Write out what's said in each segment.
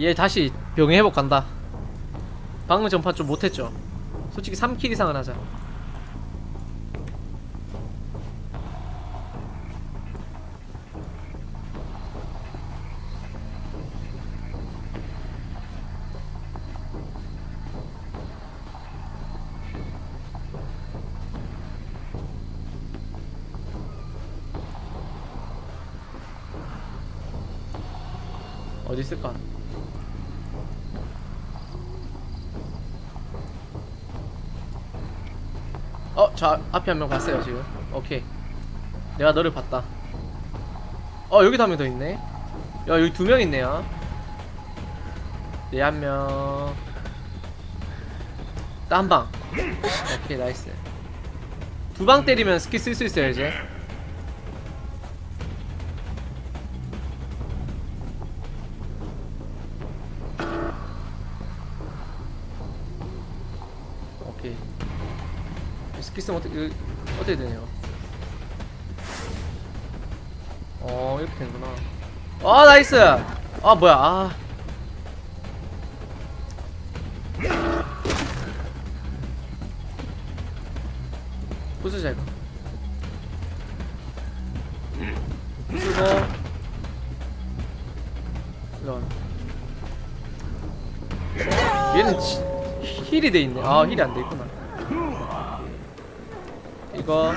얘 다시 병행 회복 간다. 방금 전판 좀 못했죠? 솔직히 3킬 이상은 하자. 어디 있을까? 어, 저 앞에 한 명 봤어요 지금. 오케이. 내가 너를 봤다. 어, 여기도 한 명 더 있네. 야, 여기 두 명 있네요. 얘한 명. 딴 방. 오케이, 나이스. 두 방 때리면 스킬 쓸 수 있어요 이제. 쓰면 어떻게 이거 어떻게 되네요? 어 이렇게 되는구나. 아 나이스. 아 뭐야? 아. 부수자 이거. 부수고. 이런. 얘는 지, 힐이 돼 있네. 아 힐이 안 돼 있구나. 이거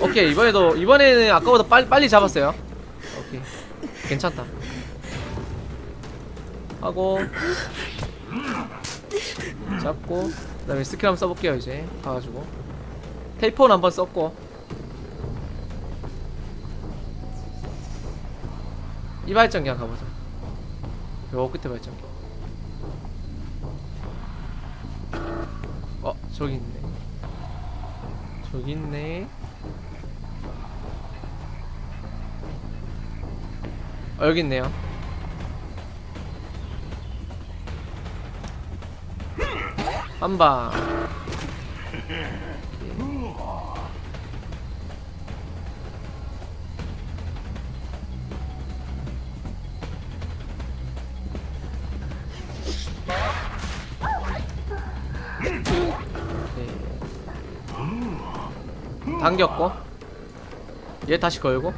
오케이 이번에도 이번에는 아까보다 빨리 빨리 잡았어요. 오케이 괜찮다. 하고 잡고 그 다음에 스킬 한번 써볼게요 이제 가가지고 테이프는 한번 썼고 이 발전기 한번 가보자. 요 끝에 발전기. 어 저기 있네. 저기 있네. 어, 여기 있네요. 한 방. 당겼고? 얘 다시 걸고?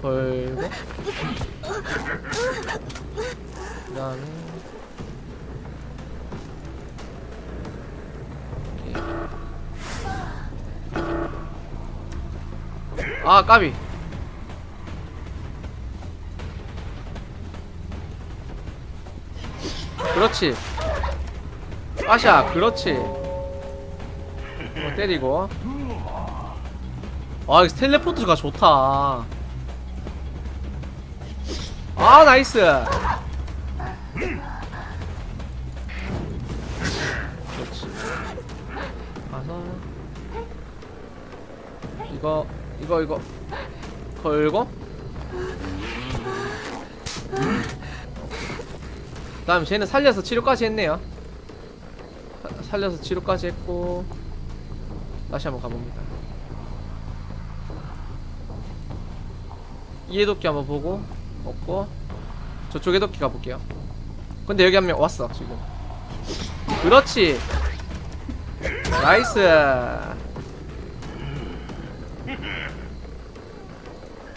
걸고? 그 다음에 아 까비. 그렇지 아샤 그렇지. 어, 때리고. 아 이거 텔레포트가 좋다. 아 나이스. 그렇지. 가서. 이거 이거 이거. 걸고. 그 다음 쟤는 살려서 치료까지 했네요. 사- 살려서 치료까지 했고 다시 한번 가봅니다. 이 해독기 한번 보고 없고 저쪽 해독기 가볼게요. 근데 여기 한 명 왔어 지금. 그렇지. 나이스.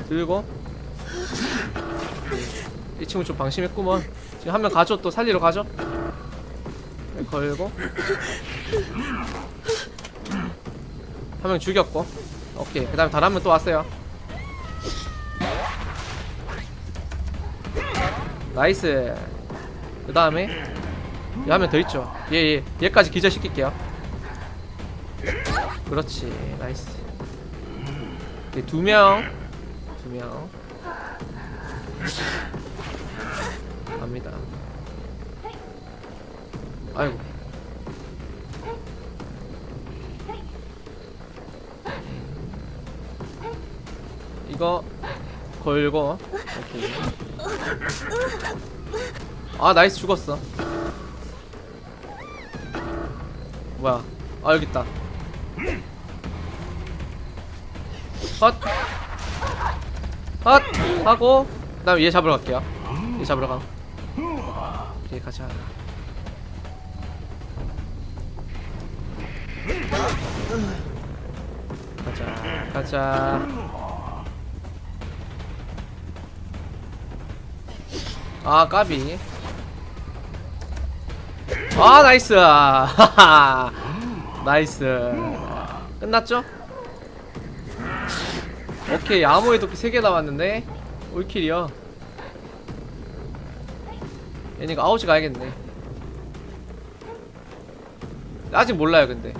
들고. 이 친구 좀 방심했구먼. 지금 한 명 가죠? 또 살리러 가죠? 네, 걸고. 한 명 죽였고. 오케이. 그 다음에 다른 한명또 왔어요. 나이스. 그 다음에 한명 더 있죠. 얘, 얘 얘까지 기절시킬게요. 그렇지. 나이스. 두명. 두명. 갑니다 아이고. 이거 걸고. 오케이. 아 나이스 죽었어. 뭐야? 아 여기 있다. 헛. 헛. 하고 그 다음 얘 잡으러 갈게요. 얘 잡으러 가. 오케이 가자 가자 가자. 아 까비. 아 나이스. 나이스. 끝났죠? 오케이 암호의 도끼 3개 남았는데 올킬이요. 얘니까 아웃이 가야겠네. 아직 몰라요 근데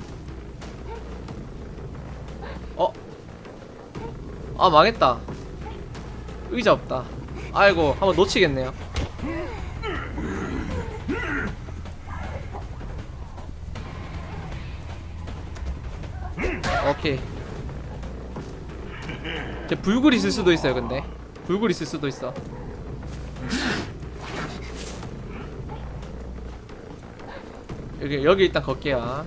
아 망했다. 의자 없다. 아이고 한번 놓치겠네요. 오케이. 제 불굴 있을 수도 있어요 근데. 불굴 있을 수도 있어. 여기 여기 일단 걷게요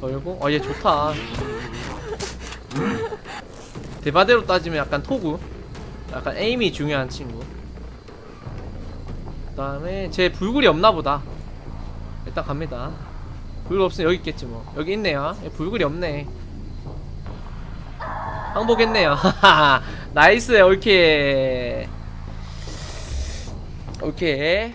걸고? 어 얘 좋다. 대바대로 따지면 약간 토구? 약간 에임이 중요한 친구. 그 다음에 제 불굴이 없나 보다. 일단 갑니다. 불굴 없으면 여기 있겠지 뭐. 여기 있네요. 예, 불굴이 없네. 항복했네요. 나이스 올케 오케이